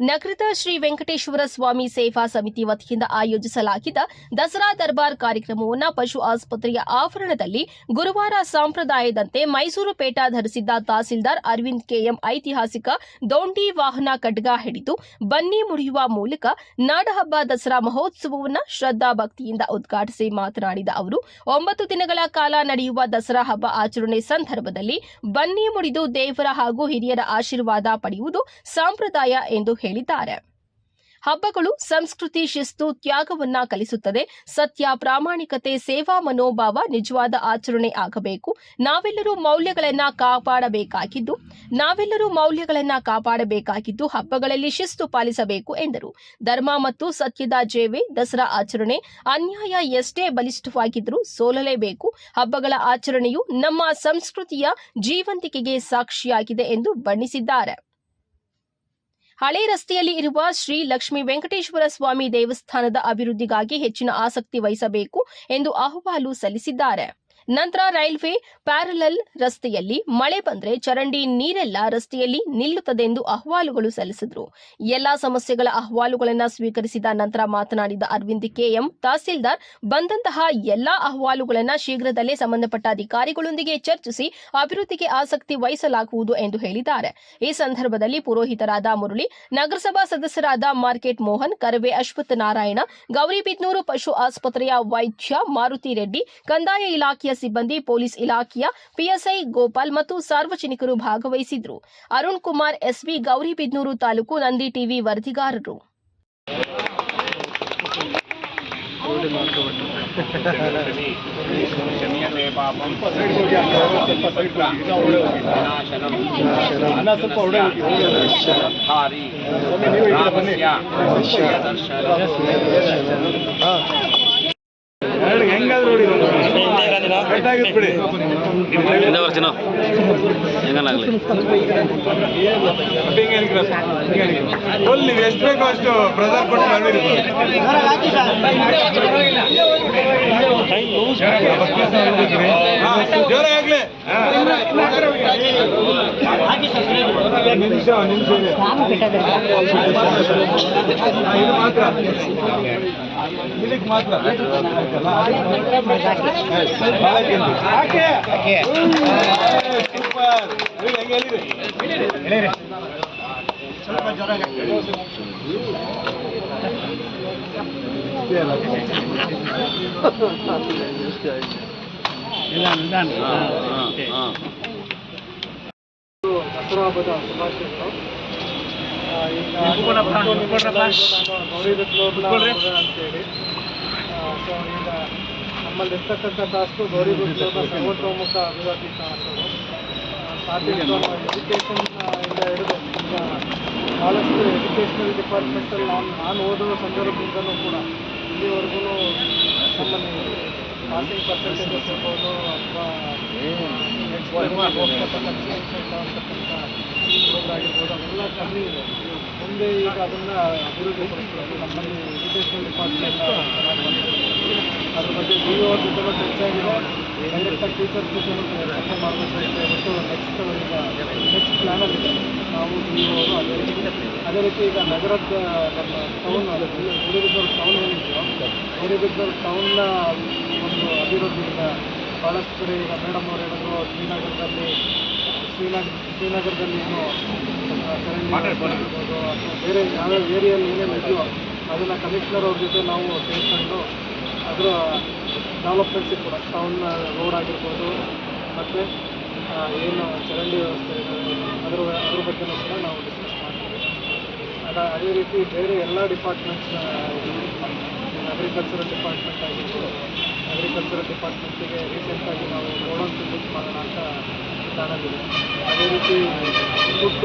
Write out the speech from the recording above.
ನಗರದ ಶ್ರೀ ವೆಂಕಟೇಶ್ವರ ಸ್ವಾಮಿ ಸೇವಾ ಸಮಿತಿ ವತಿಯಿಂದ ಆಯೋಜಿಸಲಾಗಿದ್ದ ದಸರಾ ದರ್ಬಾರ್ ಕಾರ್ಯಕ್ರಮವನ್ನು ಪಶು ಆಸ್ಪತ್ರೆಯ ಆವರಣದಲ್ಲಿ ಗುರುವಾರ ಸಂಪ್ರದಾಯದಂತೆ ಮೈಸೂರು ಪೇಟ ಧರಿಸಿದ್ದ ತಹಸೀಲ್ದಾರ್ ಅರವಿಂದ್ ಕೆಎಂ ಐತಿಹಾಸಿಕ ದೋಂಡಿ ವಾಹನ ಖಡ್ಗ ಹಿಡಿದು ಬನ್ನಿ ಮುಡಿಯುವ ಮೂಲಕ ನಾಡಹಬ್ಬ ದಸರಾ ಮಹೋತ್ಸವವನ್ನು ಶ್ರದ್ಧಾ ಭಕ್ತಿಯಿಂದ ಉದ್ಘಾಟಿಸಿ ಮಾತನಾಡಿದ ಅವರು, ಒಂಬತ್ತು ದಿನಗಳ ಕಾಲ ನಡೆಯುವ ದಸರಾ ಹಬ್ಬ ಆಚರಣೆ ಸಂದರ್ಭದಲ್ಲಿ ಬನ್ನಿ ಮುಡಿದು ದೇವರ ಹಾಗೂ ಹಿರಿಯರ ಆಶೀರ್ವಾದ ಪಡೆಯುವುದು ಸಂಪ್ರದಾಯ ಎಂದು ಹೇಳಿದ್ದಾರೆ. ಹಬ್ಬಗಳು ಸಂಸ್ಕೃತಿ, ಶಿಸ್ತು, ತ್ಯಾಗವನ್ನ ಕಲಿಸುತ್ತದೆ. ಸತ್ಯ, ಪ್ರಾಮಾಣಿಕತೆ, ಸೇವಾ, ಮನೋಭಾವ ನಿಜವಾದ ಆಚರಣೆ ಆಗಬೇಕು. ನಾವೆಲ್ಲರೂ ಮೌಲ್ಯಗಳನ್ನ ಕಾಪಾಡಬೇಕಾಗಿದ್ದು, ನಾವೆಲ್ಲರೂ ಮೌಲ್ಯಗಳನ್ನ ಕಾಪಾಡಬೇಕಾಗಿದ್ದು ಹಬ್ಬಗಳಲ್ಲಿ ಶಿಸ್ತು ಪಾಲಿಸಬೇಕು ಎಂದರು. ಧರ್ಮ ಮತ್ತು ಸತ್ಯದ ಜೇವೆ, ದಸರಾ ಆಚರಣೆ ಅನ್ಯಾಯ ಎಷ್ಟೇ ಬಲಿಷ್ಠವಾಗಿದ್ದರೂ ಸೋಲಲೇಬೇಕು. ಹಬ್ಬಗಳ ಆಚರಣೆಯು ನಮ್ಮ ಸಂಸ್ಕೃತಿಯ ಜೀವಂತಿಕೆಗೆ ಸಾಕ್ಷಿಯಾಗಿದೆ ಎಂದು ಬಣ್ಣಿಸಿದ್ದಾರೆ. ಹಳೆ ರಸ್ತೆಯಲ್ಲಿ ಇರುವ ಶ್ರೀ ಲಕ್ಷ್ಮೀ ವೆಂಕಟೇಶ್ವರ ಸ್ವಾಮಿ ದೇವಸ್ಥಾನದ ಅಭಿವೃದ್ಧಿಗಾಗಿ ಹೆಚ್ಚಿನ ಆಸಕ್ತಿ ವಹಿಸಬೇಕು ಎಂದು ಅಹವಾಲು ಸಲ್ಲಿಸಿದ್ದಾರೆ. ನಂತರ ರೈಲ್ವೆ ಪ್ಯಾರಲಲ್ ರಸ್ತೆಯಲ್ಲಿ ಮಳೆ ಬಂದ್ರೆ ಚರಂಡಿ ನೀರೆಲ್ಲ ರಸ್ತೆಯಲ್ಲಿ ನಿಲ್ಲುತ್ತದೆಂದು ಅಹವಾಲುಗಳು ಸಲ್ಲಿಸಿದ್ರು. ಎಲ್ಲಾ ಸಮಸ್ಯೆಗಳ ಅಹವಾಲುಗಳನ್ನು ಸ್ವೀಕರಿಸಿದ ನಂತರ ಮಾತನಾಡಿದ ಅರವಿಂದ್ ಕೆಎಂ, ತಹಸೀಲ್ದಾರ್, ಬಂದಂತಹ ಎಲ್ಲಾ ಅಹವಾಲುಗಳನ್ನು ಶೀಘ್ರದಲ್ಲೇ ಸಂಬಂಧಪಟ್ಟ ಅಧಿಕಾರಿಗಳೊಂದಿಗೆ ಚರ್ಚಿಸಿ ಅಭಿವೃದ್ಧಿಗೆ ಆಸಕ್ತಿ ವಹಿಸಲಾಗುವುದು ಎಂದು ಹೇಳಿದ್ದಾರೆ. ಈ ಸಂದರ್ಭದಲ್ಲಿ ಪುರೋಹಿತರಾದ ಮುರಳಿ, ನಗರಸಭಾ ಸದಸ್ಯರಾದ ಮಾರ್ಕೆಟ್ ಮೋಹನ್, ಕರವೇ ಅಶ್ವಥ್ ನಾರಾಯಣ, ಗೌರಿಬಿದ್ನೂರು ಪಶು ಆಸ್ಪತ್ರೆಯ ವೈದ್ಯ ಮಾರುತಿ ರೆಡ್ಡಿ, ಕಂದಾಯ ಇಲಾಖೆಯ ಸಿಬ್ಬಂದಿ ಪೊಲೀಸ್ ಇಲಾಖೆಯ ಪಿಎಸ್ಐ ಗೋಪಾಲ್ ಮತ್ತು ಸಾರ್ವಜನಿಕರು ಭಾಗವಹಿಸಿದ್ರು. ಅರುಣ್ ಕುಮಾರ್ ಎಸ್ಬಿ ಗೌರಿಬಿದ್ನೂರು ತಾಲೂಕು ನಂದಿ ಟಿವಿ ವರದಿಗಾರರು. ಹೆಂಗಾದ್ರು ನೋಡಿ. ಹಿಂದೆ ಬರ್ತೀನೋ ಹೆಂಗನಾಗ್ಲಿ ಫುಲ್ ನೀವು ಎಷ್ಟು ಬೇಕೋ ಅಷ್ಟು ಬ್ರದರ್ ಕೊಟ್ಟು ಮಾಡಿರಿ ಜೋರಾಗ್ಲಿ ನಿಮಿಷ ನಿಮಿಷ ಮಾತ್ರ. ಇದಕ್ಕೆ ಮಾತ್ರ. ಸೂಪರ್ ಹೆಂಗೆ ಹೇಳಿರಿ ಹಾಂ. ಹಾಂ. ದಸರಾ ಹಬ್ಬದ ಶುಭಾಶಯಗಳು ಈಗ ಅಂತೇಳಿ ಸೊ ಈಗ ನಮ್ಮಲ್ಲಿರ್ತಕ್ಕಂಥ ಟಾಸ್ಕು ಗೌರಿಬಿದನೂರಿನ ಸರ್ವತೋಮುಖ ಅಭಿವೃದ್ಧಿ ಕಾಣಿಸೋದು ಸ್ಟಾರ್ಟಿಂಗ್ ಎಜುಕೇಷನ್ ಇಂದ ಹಿಡಿದು ಈಗ ಭಾಳಷ್ಟು ಎಜುಕೇಷನಲ್ ಡಿಪಾರ್ಟ್ಮೆಂಟಲ್ಲಿ ನಾನು ನಾನು ಓದುವ ಸಂದರ್ಭದಿಂದಲೂ ಕೂಡ ಇಲ್ಲಿವರೆಗೂ ನಮ್ಮಲ್ಲಿ ಪಾಸಿಂಗ್ ಪರ್ಸೆಂಟೇಜಸ್ ಇರ್ಬೋದು ಅಥವಾ ಹುಡುಗರಾಗಿರ್ಬೋದು ಅವೆಲ್ಲ ಕಮ್ಮಿ ಇದೆ. ಮುಂದೆ ಈಗ ಅದನ್ನು ಅಭಿವೃದ್ಧಿಪಡಿಸಬೇಕು ನಮ್ಮಲ್ಲಿ ಎಜುಕೇಷನಲ್ ಡಿಪಾರ್ಟ್ಮೆಂಟ್ ಅದ್ರ ಬಗ್ಗೆ ಡಿ ಒ ಜೊತೆ ಚರ್ಚೆ ಆಗಿದೆ ಡೈರೆಕ್ಟಾಗಿ ಟೀಚರ್ಸ್ ಜೊತೆ ಚರ್ಚೆ ಮಾಡಬೇಕು ಅಂತ ನೆಕ್ಸ್ಟ್ ಈಗ ನೆಕ್ಸ್ಟ್ ಪ್ಲ್ಯಾನಲ್ಲಿ ನಾವು ಡಿ ಒ ಅವರು ಅದೇ ರೀತಿ. ಅದೇ ರೀತಿ ಈಗ ನಗರದ ನಮ್ಮ ಟೌನ್ ಗುಡಿಬಿದ್ದೂರು ಟೌನ್ ಏನಿದೆಯೋ ಗುಡಿಬಿದ್ದೂರು ಟೌನ್ನ ಒಂದು ಅಭಿವೃದ್ಧಿಯಿಂದ ಭಾಳಷ್ಟು ಕಡೆ ಈಗ ಮೇಡಮ್ ಅವರು ಹೇಳಿದ್ರು, ಶ್ರೀನಗರದಲ್ಲಿ ಶ್ರೀನಗರ ಶ್ರೀನಗರದಲ್ಲಿ ಏನು ಆಗಿರ್ಬೋದು ಅಥವಾ ಬೇರೆ ಯಾವ್ಯಾವ ಏರಿಯಲ್ಲಿ ಏನೇನು ಇದೆಯೋ ಅದನ್ನು ಕಮಿಷನರ್ ಅವ್ರ ಜೊತೆ ನಾವು ಸೇರಿಕೊಂಡು ಅದರ ಡೆವಲಪ್ಮೆಂಟ್ಸಿಗೆ ಕೂಡ ಟೌನ್ ರೋಡ್ ಆಗಿರ್ಬೋದು ಮತ್ತು ಏನು ಚರಂಡಿ ವ್ಯವಸ್ಥೆ ಇದೆ ಅದರ ಅದ್ರ ಬಗ್ಗೆನೂ ಕೂಡ ನಾವು ಡಿಸ್ಕಸ್ ಮಾಡ್ತೀವಿ. ಅದ ಅದೇ ರೀತಿ ಬೇರೆ ಎಲ್ಲ ಡಿಪಾರ್ಟ್ಮೆಂಟ್ಸ್ ಅಗ್ರಿಕಲ್ಚರಲ್ ಡಿಪಾರ್ಟ್ಮೆಂಟ್ ಆಗಿರ್ಬೋದು ಅಗ್ರಿಕಲ್ಚರಲ್ ಡಿಪಾರ್ಟ್ಮೆಂಟಿಗೆ ರೀಸೆಂಟಾಗಿ ನಾವು ಗೋಡೌನ್ ವಿಸಿಟ್ ಮಾಡೋಣ ಅಂತ ಪ್ಲಾನಲ್ಲಿದೆ ಅದೇ ರೀತಿ ಫುಡ್